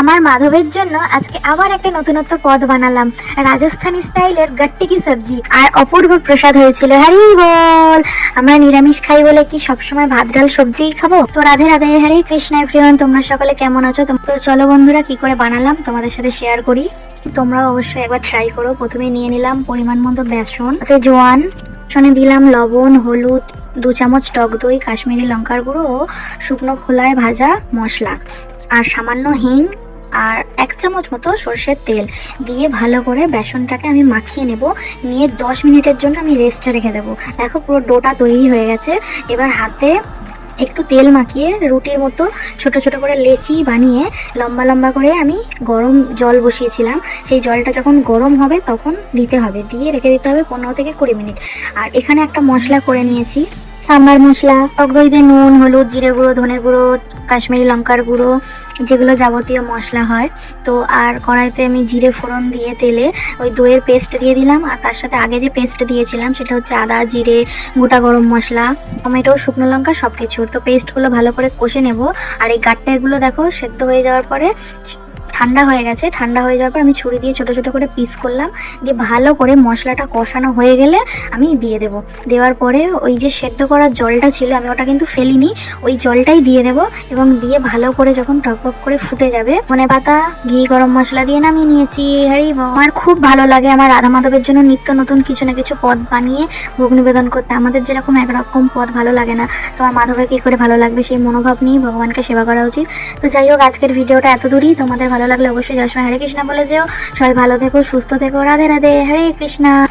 আমার মাধবের জন্য আজকে আবার একটা নতুনত্ব পদ বানালাম। রাজস্থানি স্টাইলের গাট্টি কি সবজি আর অপূর্ব প্রসাদ হয়েছিল। হ্যারি বল! আমরা নিরামিষ খাই বলে কি সবসময় ভাত, ডাল সবজিই খাব? তো রাধে রাধে, হরে কৃষ্ণ এভরিওয়ান তোমরা সকলে কেমন আছো? তো চলো বন্ধুরা, কি করে বানালাম তোমাদের সাথে শেয়ার করি। তোমরা অবশ্যই একবার ট্রাই করো। প্রথমে নিয়ে নিলাম পরিমাণ মতো বেসন, তাতে জোয়ান বেসনে দিলাম লবণ, হলুদ, দু চামচ টক দই, কাশ্মীরি লঙ্কার গুঁড়ো ও শুকনো খোলায় ভাজা মশলা, আর সামান্য হিং আর এক চামচ মতো সর্ষের তেল দিয়ে ভালো করে বেসনটাকে আমি মাখিয়ে নেব। নিয়ে দশ মিনিটের জন্য আমি রেস্টে রেখে দেবো। দেখো পুরো ডোটা তৈরি হয়ে গেছে। এবার হাতে একটু তেল মাখিয়ে রুটির মতো ছোট ছোট করে লেচি বানিয়ে লম্বা লম্বা করে আমি গরম জল বসিয়েছিলাম। সেই জলটা যখন গরম হবে তখন দিতে হবে। দিয়ে রেখে দিতে হবে পনেরো থেকে কুড়ি মিনিট। আর এখানে একটা মশলা করে নিয়েছি। সাম্বার মশলা, টক দইতে নুন, হলুদ, জিরে গুঁড়ো, ধনে গুঁড়ো কাশ্মীরি লঙ্কার গুঁড়ো, যেগুলো যাবতীয় মশলা হয়। তো আর কড়াইতে আমি জিরে ফোড়ন দিয়ে তেলে ওই দইয়ের পেস্ট দিয়ে দিলাম। আর তার সাথে আগে যে পেস্ট দিয়েছিলাম, সেটা হচ্ছে আদা, জিরে, গোটা গরম মশলা, টমেটো, শুকনো লঙ্কা সব কিছু তো পেস্টগুলো ভালো করে কষে নেব। আর এই গাট্টাগুলো দেখো, সেদ্ধ হয়ে যাওয়ার পরে ঠান্ডা হয়ে গেছে। ঠান্ডা হয়ে যাওয়ার পর আমি ছুরি দিয়ে ছোটো ছোটো করে পিস করলাম। দিয়ে ভালো করে মশলাটা কষানো হয়ে গেলে আমি দিয়ে দেব। দেওয়ার পরে ওই যে সেদ্ধ করার জলটা ছিল, আমি ওটা কিন্তু ফেলিনি। ওই জলটাই দিয়ে দেব এবং দিয়ে ভালো করে যখন টকবক করে ফুটে যাবে, ধনে পাতা, ঘি, গরম মশলা দিয়ে নামিয়ে নিয়েছি। হারি আমার খুব ভালো লাগে আমার রাধা মাধবের জন্য নিত্য নতুন কিছু না কিছু পদ বানিয়ে ভোগ নিবেদন করতে। আমাদের যেরকম একরকম পদ ভালো লাগে না, তো আমার মাধবের কী করে ভালো লাগবে সেই মনোভাব নিয়ে ভগবানকে সেবা করা উচিত। তো যাই হোক, আজকের ভিডিওটা এত দূরই। তোমাদের ভালো লাগলে অবশ্যই যাওয়ার সময় হরে কৃষ্ণা বলে যেও। সবাই ভালো থেকো, সুস্থ থেকো, রাধে রাধে, হরে কৃষ্ণা।